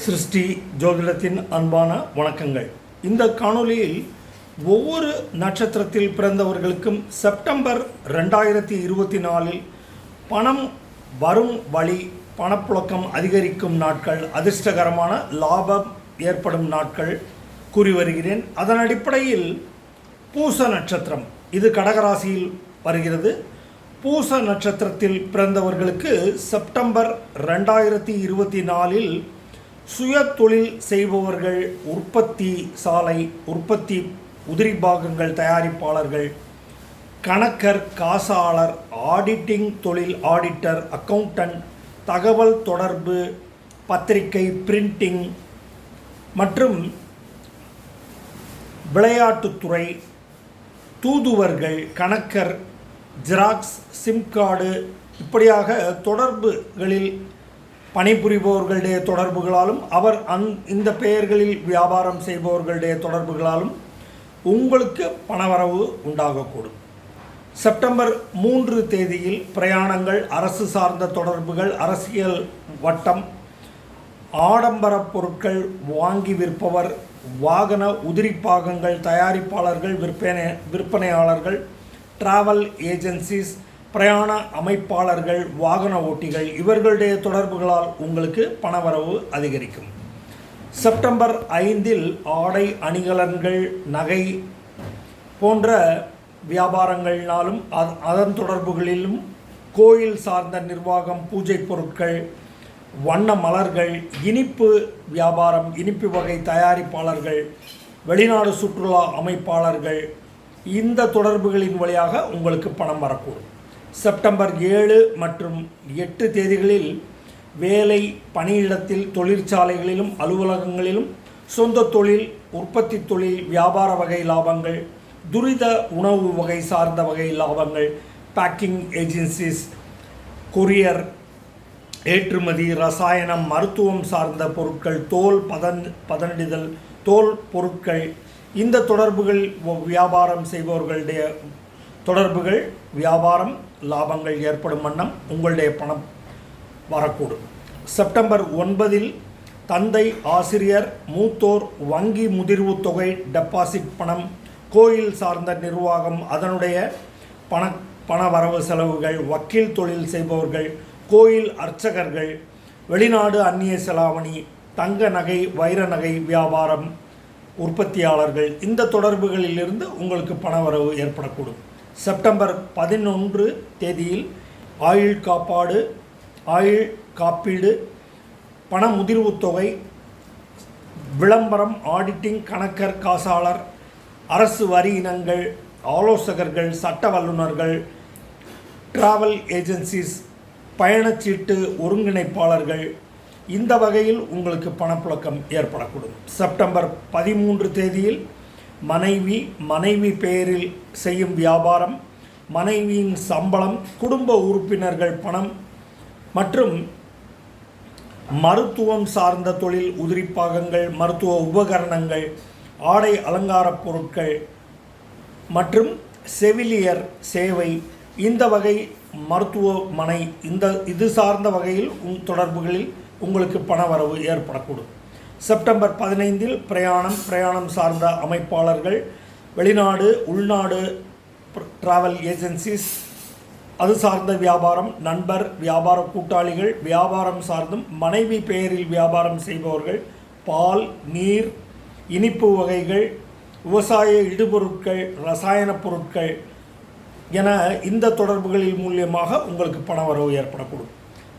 சிருஷ்டி ஜோதிடத்தின் அன்பான வணக்கங்கள். இந்த காணொளியில் ஒவ்வொரு நட்சத்திரத்தில் பிறந்தவர்களுக்கும் செப்டம்பர் ரெண்டாயிரத்தி இருபத்தி நாலில் பணம் வரும் வழி பணப்புழக்கம் அதிகரிக்கும் நாட்கள் அதிர்ஷ்டகரமான லாபம் ஏற்படும் நாட்கள் கூறி வருகிறேன். அதன் அடிப்படையில் பூச நட்சத்திரம் இது கடகராசியில் வருகிறது. பூச நட்சத்திரத்தில் பிறந்தவர்களுக்கு செப்டம்பர் ரெண்டாயிரத்தி இருபத்தி நாலில் சுய தொழில் செய்பவர்கள் உற்பத்தி சாலை உற்பத்தி உதிரி பாகங்கள் தயாரிப்பாளர்கள் கணக்கர் காசாளர் ஆடிட்டிங் தொழில் ஆடிட்டர் அக்கவுண்டன்ட் தகவல் தொடர்பு பத்திரிகை பிரிண்டிங் மற்றும் விளையாட்டுத்துறை தூதுவர்கள் கணக்கர் ஜெராக்ஸ் சிம் கார்டு இப்படியாக தொடர்புகளில் பணிபுரிபவர்களுடைய தொடர்புகளாலும் அவர் அந் இந்த பெயர்களில் வியாபாரம் செய்பவர்களுடைய தொடர்புகளாலும் உங்களுக்கு பணவரவு உண்டாகக்கூடும். செப்டம்பர் மூன்று தேதியில் பிரயாணங்கள் அரசு சார்ந்த தொடர்புகள் அரசியல் வட்டம் ஆடம்பர பொருட்கள் வாங்கி விற்பவர் வாகன உதிரி பாகங்கள் தயாரிப்பாளர்கள் விற்பனை விற்பனையாளர்கள் டிராவல் ஏஜென்சிஸ் பிரயாண அமைப்பாளர்கள் வாகன ஓட்டிகள் இவர்களுடைய தொடர்புகளால் உங்களுக்கு பணவரவு அதிகரிக்கும். செப்டம்பர் ஐந்தில் ஆடை அணிகலன்கள் நகை போன்ற வியாபாரங்கள்னாலும் அதன் தொடர்புகளிலும் கோயில் சார்ந்த நிர்வாகம் பூஜை பொருட்கள் வண்ண மலர்கள் இனிப்பு வியாபாரம் இனிப்பு வகை தயாரிப்பாளர்கள் வெளிநாடு சுற்றுலா அமைப்பாளர்கள் இந்த தொடர்புகளின் வழியாக உங்களுக்கு பணம் வரக்கூடும். செப்டம்பர் ஏழு மற்றும் எட்டு தேதிகளில் வேலை பணியிடத்தில் தொழிற்சாலைகளிலும் அலுவலகங்களிலும் சொந்த தொழில் உற்பத்தி தொழில் வியாபார வகை லாபங்கள் துரித உணவு வகை சார்ந்த வகை லாபங்கள் பேக்கிங் ஏஜென்சிஸ் கொரியர் ஏற்றுமதி ரசாயனம் மருத்துவம் சார்ந்த பொருட்கள் தோல் பதன் பதனிடுதல் தோல் பொருட்கள் இந்த தொடர்புகள் வியாபாரம் செய்பவர்களுடைய தொடர்புகள் வியாபாரம் லாபங்கள் ஏற்படும் வண்ணம் உங்களுடைய பணம் வரக்கூடும். செப்டம்பர் ஒன்பதில் தந்தை ஆசிரியர் மூத்தோர் வங்கி முதிர்வு தொகை டெபாசிட் பணம் கோயில் சார்ந்த நிர்வாகம் அதனுடைய பண பண வரவு செலவுகள் வக்கீல் தொழில் செய்பவர்கள் கோயில் அர்ச்சகர்கள் வெளிநாடு அந்நிய செலாவணி தங்க நகை வைர நகை வியாபாரம் உற்பத்தியாளர்கள் இந்த தொடர்புகளிலிருந்து உங்களுக்கு பணவரவு ஏற்படக்கூடும். செப்டம்பர் பதினொன்று தேதியில் ஆயுள் காப்பாடு ஆயுள் காப்பீடு பண முதிர்வுத் தொகை விளம்பரம் ஆடிட்டிங் கணக்கர் காசாளர் அரசு வரி இனங்கள் ஆலோசகர்கள் சட்ட வல்லுநர்கள் டிராவல் ஏஜென்சிஸ் பயணச்சீட்டு ஒருங்கிணைப்பாளர்கள் இந்த வகையில் உங்களுக்கு பணப்புழக்கம் ஏற்படக்கூடும். செப்டம்பர் பதிமூன்று தேதியில் மனைவி மனைவி பெயரில் செய்யும் வியாபாரம் மனைவியின் சம்பளம் குடும்ப உறுப்பினர்கள் பணம் மற்றும் மருத்துவம் சார்ந்த தொழில் உதிரிப்பாகங்கள் மருத்துவ உபகரணங்கள் ஆடை அலங்காரப் பொருட்கள் மற்றும் செவிலியர் சேவை. இந்த வகை மருத்துவமனை இந்த இது சார்ந்த வகையில் உங் தொடர்புகளில் உங்களுக்கு பணவரவு ஏற்படக்கூடும். செப்டம்பர் பதினைந்தில் பிரயாணம் பிரயாணம் சார்ந்த அமைப்பாளர்கள் வெளிநாடு உள்நாடு டிராவல் ஏஜென்சிஸ் அது சார்ந்த வியாபாரம் நண்பர் வியாபார கூட்டாளிகள் வியாபாரம் சார்ந்தும் மனைவி பெயரில் வியாபாரம் செய்பவர்கள் பால் நீர் இனிப்பு வகைகள் விவசாய இடுபொருட்கள் ரசாயனப் பொருட்கள் என இந்த தொடர்புகளின் மூலியமாக உங்களுக்கு பண வரவு ஏற்படக்கூடும்.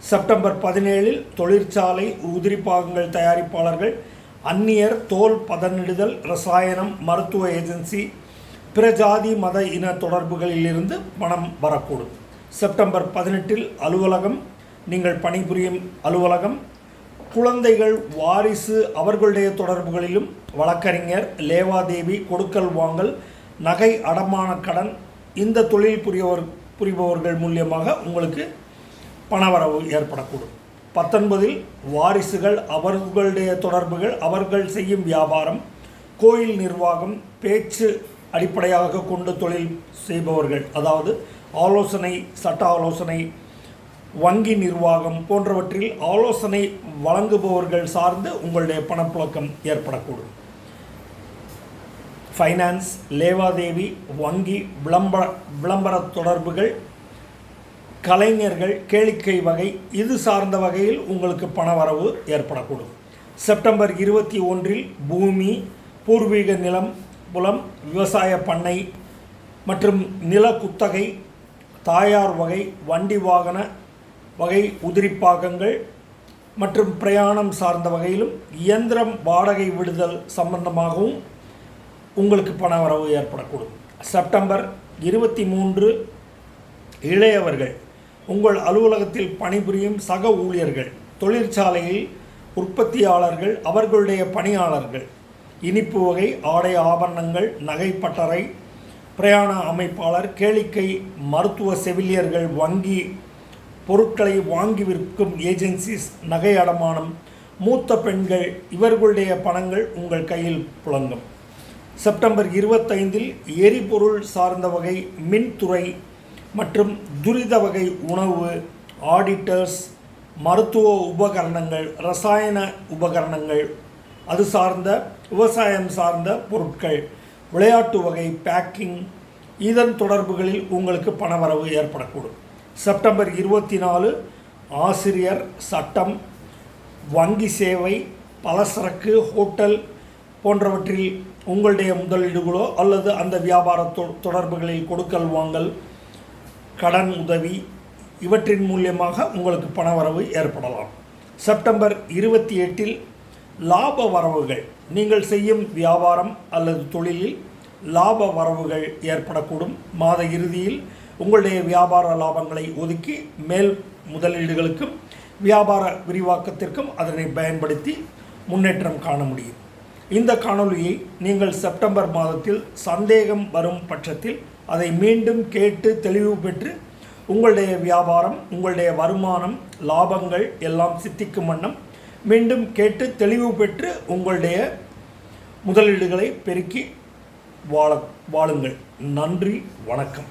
செப்டம்பர் பதினேழில் தொழிற்சாலை உதிரிப்பாகங்கள் தயாரிப்பாளர்கள் அந்நியர் தோல் பதனிடுதல் ரசாயனம் மருத்துவ ஏஜென்சி பிற ஜாதி மத இன தொடர்புகளிலிருந்து பணம் வரக்கூடும். செப்டம்பர் பதினெட்டில் அலுவலகம் நீங்கள் பணிபுரியும் அலுவலகம் குழந்தைகள் வாரிசு அவர்களுடைய தொடர்புகளிலும் வழக்கறிஞர் லேவாதேவி கொடுக்கல் வாங்கல் நகை அடமான கடன் இந்த தொழில் புரியவர் புரிபவர்கள் மூலியமாக உங்களுக்கு பணவரவு ஏற்படக்கூடும். பத்தொன்பதில் வாரிசுகள் அவர்களுடைய தொடர்புகள் அவர்கள் செய்யும் வியாபாரம் கோயில் நிர்வாகம் பேச்சு அடிப்படையாக கொண்டு தொழில் செய்பவர்கள் அதாவது ஆலோசனை சட்ட ஆலோசனை வங்கி நிர்வாகம் போன்றவற்றில் ஆலோசனை வழங்குபவர்கள் சார்ந்து உங்களுடைய பணப்புழக்கம் ஏற்படக்கூடும். ஃபைனான்ஸ் லேவாதேவி வங்கி விளம்பர விளம்பர தொடர்புகள் கலைஞர்கள் கேளிக்கை வகை இது சார்ந்த வகையில் உங்களுக்கு பணவரவு ஏற்படக்கூடும். செப்டம்பர் இருபத்தி ஒன்றில் பூமி பூர்வீக நிலம் புலம் விவசாய பண்ணை மற்றும் நில குத்தகை தாயார் வகை வண்டி வாகன வகை உதிரிப்பாகங்கள் மற்றும் பிரயாணம் சார்ந்த வகையிலும் இயந்திரம் வாடகை விடுதல் சம்பந்தமாகவும் உங்களுக்கு பண வரவு ஏற்படக்கூடும். செப்டம்பர் இருபத்தி மூன்று இளையவர்கள் உங்கள் அலுவலகத்தில் பணிபுரியும் சக ஊழியர்கள் தொழிற்சாலையில் உற்பத்தியாளர்கள் அவர்களுடைய பணியாளர்கள் இனிப்பு வகை ஆடை ஆபரணங்கள் நகை பட்டறை பிரயாண அமைப்பாளர் கேளிக்கை மருத்துவ செவிலியர்கள் வங்கி பொருட்களை வாங்கி விற்கும் ஏஜென்சிஸ் நகை அடமானம் மூத்த பெண்கள் இவர்களுடைய பணங்கள் உங்கள் கையில் புழங்கும். செப்டம்பர் இருபத்தைந்தில் எரிபொருள் சார்ந்த வகை மின்துறை மற்றும் துரித வகை உணவு ஆடிட்டர்ஸ் மருத்துவ உபகரணங்கள் ரசாயன உபகரணங்கள். அது சார்ந்த விவசாயம் சார்ந்த பொருட்கள். விளையாட்டு வகை பேக்கிங் இதன் தொடர்புகளில் உங்களுக்கு பணவரவு ஏற்படக்கூடும். செப்டம்பர் இருபத்தி நாலு ஆசிரியர் சட்டம் வங்கி சேவை பலசரக்கு ஹோட்டல் போன்றவற்றில் உங்களுடைய முதலீடுகளோ அல்லது அந்த வியாபார தொ- தொடர்புகளில் கொடுக்கல் வாங்கல் கடன் உதவி இவற்றின் மூலியமாக உங்களுக்கு பணவரவு ஏற்படலாம். செப்டம்பர் இருபத்தி எட்டில் லாப வரவுகள் நீங்கள் செய்யும் வியாபாரம் அல்லது தொழிலில் லாப வரவுகள் ஏற்படக்கூடும். மாத இறுதியில் உங்களுடைய வியாபார லாபங்களை ஒதுக்கி மேல் முதலீடுகளுக்கும் வியாபார விரிவாக்கத்திற்கும் அதனை பயன்படுத்தி முன்னேற்றம் காண முடியும். இந்த காணொளியை நீங்கள் செப்டம்பர் மாதத்தில் சந்தேகம் வரும் பட்சத்தில் அதை மீண்டும் கேட்டு தெளிவு பெற்று உங்களுடைய வியாபாரம் உங்களுடைய வருமானம் லாபங்கள் எல்லாம் சித்திக்கும் வண்ணம் மீண்டும் கேட்டு தெளிவு பெற்று உங்களுடைய முதலீடுகளை பெருக்கி வாழ வாழுங்கள். நன்றி வணக்கம்.